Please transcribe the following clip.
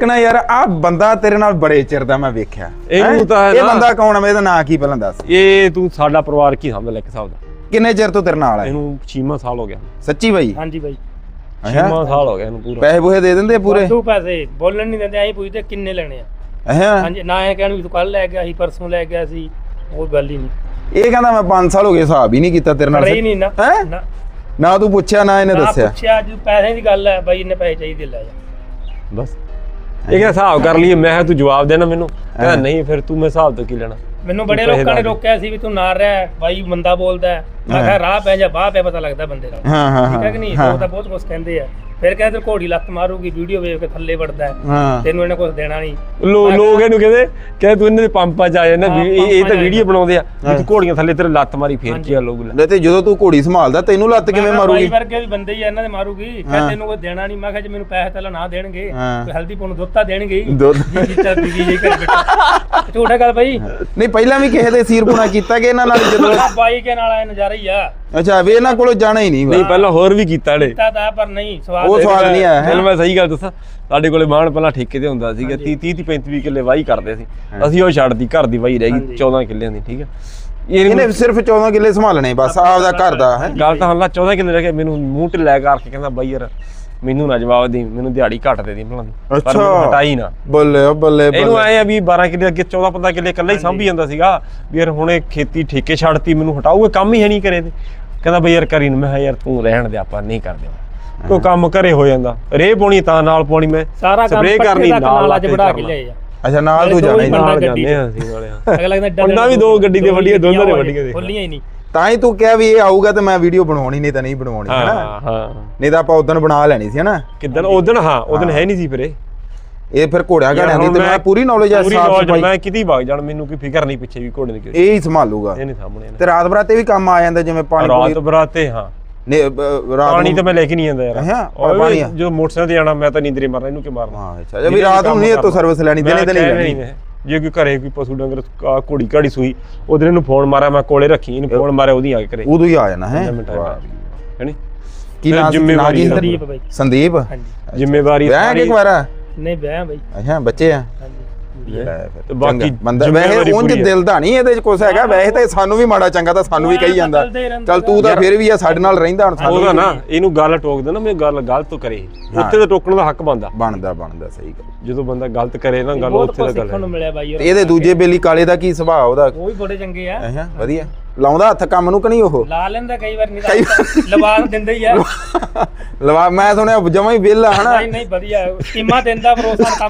ਕਿਨਾ ਯਾਰ ਆ ਬੰਦਾ ਤੇਰੇ ਨਾਲ ਬੜੇ ਚਿਰ ਦਾ ਮੈਂ ਵੇਖਿਆ। ਇਹਨੂੰ? ਤਾਂ ਹੈ ਇਹ। ਬੰਦਾ ਕੌਣ ਹੈ ਇਹਦਾ ਨਾਂ ਕੀ ਪਹਿਲਾਂ ਦੱਸ। ਇਹ ਤੂੰ ਸਾਡਾ ਪਰਿਵਾਰ ਕੀ ਸਮਝ ਲੈ ਇੱਕ ਹਿਸਾਬ ਦਾ? ਕਿੰਨੇ ਚਿਰ ਤੋਂ ਤੇਰੇ ਨਾਲ ਹੈ ਇਹਨੂੰ 6 ਸਾਲ ਹੋ ਗਿਆ। ਸੱਚੀ ਬਾਈ? ਹਾਂਜੀ ਬਾਈ। 6 ਸਾਲ ਹੋ ਗਿਆ ਇਹਨੂੰ ਪੂਰਾ। ਪੈਸੇ ਬੂਹੇ ਦੇ ਦਿੰਦੇ ਪੂਰੇ? ਵਾਧੂ ਪੈਸੇ ਬੋਲਣ ਨਹੀਂ ਦਿੰਦੇ ਐਂ ਪੁੱਛਦੇ ਕਿੰਨੇ ਲੈਣੇ ਆ। ਹਾਂਜੀ ਨਾ ਇਹ ਕਹਿਣ ਵੀ ਤੂੰ ਕੱਲ ਲੈ ਗਿਆ ਸੀ ਪਰਸੋਂ ਲੈ ਗਿਆ ਸੀ ਉਹ ਗੱਲ ਹੀ ਨਹੀਂ। ਇਹ ਕਹਿੰਦਾ ਮੈਂ 5 ਸਾਲ ਹੋ ਗਏ ਹਿਸਾਬ ਹੀ ਨਹੀਂ ਕੀਤਾ ਤੇਰੇ ਨਾਲ। ਨਹੀਂ ਨਾ ਹੈਂ? ਨਾ। ਤੂੰ ਪੁੱਛਿਆ ਨਾ ਇਹਨੇ ਨਾ ਦੱਸਿਆ। ਪੁੱਛਿਆ ਅੱਜ ਪੈਸੇ ਦੀ ਗੱਲ ਹੈ ਬਾਈ ਇੰਨੇ ਪੈਸੇ ਚਾਹੀਦੇ ਲੈ ਜਾ। ਬਸ। ਇਹ ਕਿਹਾ ਹਿਸਾਬ ਕਰ ਲਈਏ। ਮੈਂ ਕਿਹਾ ਤੂੰ ਜਵਾਬ ਦੇਣਾ ਮੈਨੂੰ। ਕਹਿੰਦਾ ਨਹੀਂ ਫਿਰ ਤੂੰ ਮੈਂ ਹਿਸਾਬ ਤੋਂ ਕੀ ਲੈਣਾ? ਮੈਨੂੰ ਬੜੇ ਲੋਕਾਂ ਨੇ। ਰੋਕਿਆ ਸੀ ਵੀ ਤੂੰ ਨਾਲ ਰਹਿ ਬਾਈ ਮੰਦਾ ਬੋਲਦਾ ਹੈ। ਮੈਂ ਕਿਹਾ ਰਾਹ ਪੈ ਜਾ ਬਾਹ ਪੈ ਪਤਾ ਲੱਗਦਾ ਬੰਦੇ ਦਾ। ਹਾਂ ਹਾਂ ਠੀਕ ਹੈ ਕਿ ਨਹੀਂ? ਉਹ ਤਾਂ ਬਹੁਤ ਕੁਝ ਕਹਿੰਦੇ ਆ। ਫਿਰ ਕਹਿੰਦੇ ਤੇ ਘੋੜੀ ਲੱਤ ਮਾਰੂਗੀ ਵੀਡੀਓ ਵੇਖ ਕੇ ਥੱਲੇ ਵੜਦਾ ਤੈਨੂੰ ਇਹਨੇ ਕੁਝ ਦੇਣਾ ਨਹੀਂ। ਲੋ ਲੋਕ ਇਹਨੂੰ ਕਹਿੰਦੇ ਕਹਿੰਦੇ ਤੂੰ ਇਹਨਾਂ ਦੇ ਪੰਪਾਂ 'ਚ ਆ ਜਾਂਦਾ ਇਹ ਤਾਂ ਵੀਡੀਓ ਬਣਾਉਂਦੇ ਆ ਵੀ ਤੂੰ ਘੋੜੀਆਂ ਥੱਲੇ ਤੇਰੇ ਲੱਤ ਮਾਰੀ ਫੇਰ ਕੀ ਆ ਲੋਕ ਲੈ। ਲੈ ਤੇ ਜਦੋਂ ਤੂੰ ਘੋੜੀ ਸੰਭਾਲਦਾ ਤੈਨੂੰ ਲੱਤ ਕਿਵੇਂ ਮੈਂ ਮਾਰੂਗੀ? ਬਾਈ ਵਰਗੇ ਵੀ ਬੰਦੇ ਹੀ ਆ ਇਹਨਾਂ ਦੇ ਮਾਰੂਗੀ। ਕਹਿੰਦੇ ਤੈਨੂੰ ਕੋਈ ਦੇਣਾ ਨਹੀਂ। ਮੈਂ ਕਿਹਾ ਜੇ ਮੈਨੂੰ ਪੈਸੇ ਪਹਿਲਾਂ ਨਾ ਦੇਣਗੇ ਹਲਦੀ ਪਾਉਣ ਦੁੱਧ ਤਾਂ ਦੇਣਗੇ ਦੁੱਧ। ਜੀ ਚੱਲ ਜੀ ਕਰ ਬੇਟਾ ਝੂਠਾ ਗੱਲ ਬਾਈ ਨਹੀਂ ਪਹਿਲਾਂ ਵੀ ਕਿਸੇ ਦੇ ਸੀਰਪੁਣਾ ਕੀਤਾ ਕਿ ਇਹਨਾਂ ਨਾਲ ਜਦੋਂ ਬਾਈ ਕੇ ਨਾਲ ਆਇਆ ਨਜ਼ਾਰਾ ਹੀ ਆ। ਅੱਛਾ ਵੀ ਇਹਨਾਂ ਕੋਲੋਂ ਜਾਣਾ ਹੀ ਨਹੀਂ। ਨਹੀਂ ਪਹਿਲਾਂ ਹੋਰ ਵੀ ਕੀਤਾ ਲੇ ਕੀਤਾ ਤਾਂ ਪਰ ਨਹੀਂ ਸਵਾਦ ਉਹ ਸਵਾਦ ਨਹੀਂ ਆਇਆ ਹੈ? ਚਲ ਮੈਂ ਸਹੀ ਗੱਲ ਦੱਸਾਂ ਸਾਡੇ ਕੋਲੇ ਮਾਣ ਪਹਿਲਾਂ ਠੇਕੇ ਤੇ ਹੁੰਦਾ ਸੀਗਾ 30 30 35 ਕਿੱਲੇ ਵਾਹੀ ਕਰਦੇ ਸੀ। ਅਸੀਂ ਉਹ ਛੱਡਦੀ ਘਰ ਦੀ ਵਾਹੀ ਰਹਿ ਗਈ 14 ਕਿੱਲਿਆਂ ਦੀ ਠੀਕ ਹੈ ਇਹ ਇਹਨੇ ਸਿਰਫ 14 ਕਿੱਲੇ ਸੰਭਾਲਣੇ ਬਸ ਆਪਦਾ ਘਰ ਦਾ ਹੈ? ਗੱਲ ਤਾਂ ਹੱਲਾ 14 ਕਿੱਲੇ ਰਹਿ ਗਏ ਮੈਨੂੰ ਮੂੰਹ ਤੇ ਲੈ ਕਰਕੇ ਕਹਿੰਦਾ ਬਾਈ ਯਾਰ ਮੈਨੂੰ ਨਾ ਜਵਾਬ ਦੇ ਮੈਨੂੰ ਦਿਹਾੜੀ ਘੱਟ ਦੇ ਦੀ ਭਲਾ। ਪਰ ਅੱਛਾ। ਮੈਨੂੰ ਹਟਾਈ ਨਾ। ਬੱਲੇ ਓ ਬੱਲੇ ਇਹਨੂੰ ਆਏ ਆ ਵੀ 12 ਕਿੱਲੇ ਅੱਗੇ 14 15 ਕਿੱਲੇ ਇਕੱਲਾ ਹੀ ਸੰਭੀ ਜਾਂਦਾ ਸੀਗਾ ਵੀ ਯਾਰ ਹੁਣ ਇਹ ਖੇਤੀ ਠੇਕੇ ਛੱਡਤੀ ਮੈਨੂੰ ਹਟਾਊਗਾ ਕੰਮ ਹੀ ਹੈ ਨਹੀਂ ਕਰੇ ਤੇ। ਕਹਿੰਦਾ ਬਈ ਯਾਰ ਕਰੀ ਨੀ। ਮੈਂ ਕਿਹਾ ਯਾਰ ਤੂੰ ਰਹਿਣ ਦੇ ਆਪਾਂ ਨਹੀਂ ਕਰਦੇ। ਕੋ ਕੰਮ ਘਰੇ ਹੋ ਜਾਂਦਾ। ਰੇ ਪਾਉਣੀ ਤਾਂ ਨਾਲ ਪਾਉਣੀ ਮੈਂ। ਸਾਰਾ ਕੰਮ ਸਪਰੇਅ ਪੱਕੇ ਕਰਨੀ ਨਾਲ ਅੱਜ ਲਾ ਕੇ। ਲਿਆਏ ਆ ਅੱਛਾ ਨਾਲ ਤੂੰ ਜਾਣਾ ਹੀ ਨਾਲ। ਜਾਂਦੇ ਆ ਅਸੀਂ ਵਾਲੇ ਅਗਲਾ ਕਹਿੰਦਾ ਉਹਨਾਂ ਵੀ ਦੋ ਗੱਡੀ ਦੇ ਵੱਡੀਆਂ, ਦੋਨਾਂ ਦੇ ਵੱਡੀਆਂ ਦੇ। ਖੋਲੀਆਂ ਹੀ ਨਹੀਂ। ਤਾਂ ਹੀ ਤੂੰ ਕਿਹਾ ਵੀ ਇਹ ਆਊਗਾ ਤੇ ਮੈਂ ਵੀਡੀਓ ਬਣਾਉਣੀ ਨਹੀਂ ਤਾਂ ਨਹੀਂ ਬਣਾਉਣੀ ਹੈ ਨਾ ਹਾਂ। ਹਾਂ ਨਹੀਂ ਤਾਂ ਆਪਾਂ ਉਦੋਂ ਬਣਾ ਲੈਣੀ ਸੀ ਹਨਾ? ਕਿਦਨ ਉਦਣ ਹਾਂ ਉਦਣ ਹੈ। ਨਹੀਂ ਸੀ ਫਿਰ ਇਹ ਫਿਰ ਘੋੜਿਆਂ ਘਾੜਿਆਂ ਦੀ ਤੇ ਮੈਂ ਪੂਰੀ ਨੌਲੇਜ ਆ ਸਾਫ਼ ਸਫ਼ਾਈ। ਮੈਂ ਕਿਤੇ ਵਗ ਜਾਣ ਮੈਨੂੰ ਕੋਈ ਫਿਕਰ ਨਹੀਂ ਪਿੱਛੇ ਵੀ ਘੋੜੇ ਦੀ ਇਹ ਹੀ ਸੰਭਾਲੂਗਾ। ਇਹ ਨਹੀਂ ਸਾਹਮਣੇ ਨੇ ਤੇ ਰਾਤ ਬਰਾਤੇ ਵੀ ਕੰਮ ਆ ਜਾਂਦਾ ਜਿਵੇਂ ਪਾਣੀ ਰਾਤ ਬਰਾਤੇ ਹਾਂ। ਨੇ ਰਾਤ ਪਾਣੀ ਨੂੰ ਤਾਂ ਮੈਂ ਲੈ ਕੇ ਨਹੀਂ ਜਾਂਦਾ ਯਾਰ। ਹਾਂ, ਪਾਣੀ। ਜੋ ਮੋਟਰਸਾਈਕਲ ਤੇ ਜਾਣਾ ਮੈਂ ਤਾਂ ਨੀਂਦਰੇ ਮਾਰਨਾ ਇਹਨੂੰ ਕਿ ਮਾਰਨਾ? ਹਾਂ ਅੱਛਾ। ਜੇ ਵੀ ਰਾਤ ਨੂੰ ਨਹੀਂ ਇਹ ਤੋਂ ਸਰਵਿਸ ਲੈਣੀ ਦਿਨੇ ਦਿਨੇ ਲੈਣੀ। ਜੇ ਕੋਈ ਘਰੇ ਕੋਈ ਪਸ਼ੂ ਡੰਗਰ ਆ, ਘੋੜੀ ਘਾੜੀ ਸੂਈ ਉਹਦੇ ਇਹਨੂੰ ਫੋਨ ਮਾਰਿਆ ਮੈਂ ਕੋਲੇ ਰੱਖੀ ਇਹਨੂੰ ਫੋਨ ਮਾਰਿਆ ਉਹਦੀ ਆ ਕੇ ਘਰੇ। ਉਦੋਂ ਹੀ ਆ ਜਾਣਾ ਹੈ? ਹੈਨੀ? ਕੀ ਨਾਮ ਸੀ ਨਾਂ ਜ਼ਿੰਮੇਵਾਰੀ ਕੀ। ਸੰਦੀਪ ਬਾਈ। ਸੰਦੀਪ? ਹਾਂਜੀ। ਜ਼ਿੰਮੇਵਾਰੀ ਵਿਆਹ ਕਿ ਵਾਰਾ ਨਹੀਂ ਵਿਆਹ ਬਾਈ। ਅੱਛਾ ਬੱਚੇ ਆ? ਹਾਂਜੀ। ਲੈ ਫਿਰ, ਤੇ ਬਾਕੀ ਚੰਗਾ। ਬੰਦਾ ਜ਼ਿੰਮੇਵਾਰੀ ਵੈਸੇ ਉਂਝ ਪੂਰੀ ਹੈ। ਦਿਲ ਦਾ ਨਹੀਂ ਇਹਦੇ 'ਚ ਕੁਛ ਹੈਗਾ। ਵੈਸੇ ਤਾਂ ਸਾਨੂੰ ਵੀ ਮਾੜਾ ਚੰਗਾ ਤਾਂ ਸਾਨੂੰ ਵੀ ਕਹੀ ਜਾਂਦਾ। ਚੱਲ ਤੂੰ ਤਾਂ ਫਿਰ ਵੀ ਆ ਸਾਡੇ ਨਾਲ ਰਹਿੰਦਾ ਹੁਣ ਸਾਨੂੰ। ਉਹਦਾ ਨਾ ਇਹਨੂੰ ਗੱਲ ਟੋਕਦੇ ਨਾ ਮੈਂ ਗੱਲ ਗਲਤ ਕਰੇ। ਉੱਥੇ ਤਾਂ ਟੋਕਣ ਦਾ ਹੱਕ ਬੰਦਾ ਬਣਦਾ ਬਣਦਾ ਸਹੀ ਗੱਲ। ਜਦੋਂ ਬੰਦਾ ਗਲਤ ਕਰੇ ਨਾ ਗੱਲ ਬਹੁਤ ਉੱਥੇ ਕੁਝ ਦਾ ਗੱਲ ਸਿੱਖਣ ਹੈ ਨੂੰ ਮਿਲਿਆ ਬਾਈ ਤੇ ਇਹਦੇ ਦੂਜੇ ਬੇਲੀ ਕਾਲੇ ਦਾ ਕੀ ਸੁਭਾਅ ਉਹਦਾ? ਉਹ ਵੀ ਬੜੇ ਚੰਗੇ ਆ। ਅੱਛਾ ਵਧੀਆ। ਲਾਉਂਦਾ ਹੱਥ ਕੰਮ ਨੂੰ ਕਿ ਨਹੀਂ ਉਹ? ਲਾ ਲੈਂਦਾ ਕਈ ਵਾਰ ਨਹੀਂ ਤਾਂ ਲਵਾਸ ਦਿੰਦੇ ਹੀ ਆ। ਲਵਾ ਮੈਂ ਸੁਣਿਆ ਜਮਾ ਹੀ ਵਿਹਲਾ ਹਨਾ? ਨਹੀਂ ਨਹੀਂ ਵਧੀਆ। ਟੀਮਾਂ ਦਿੰਦਾ ਭਰੋਸਾ ਕੰਮ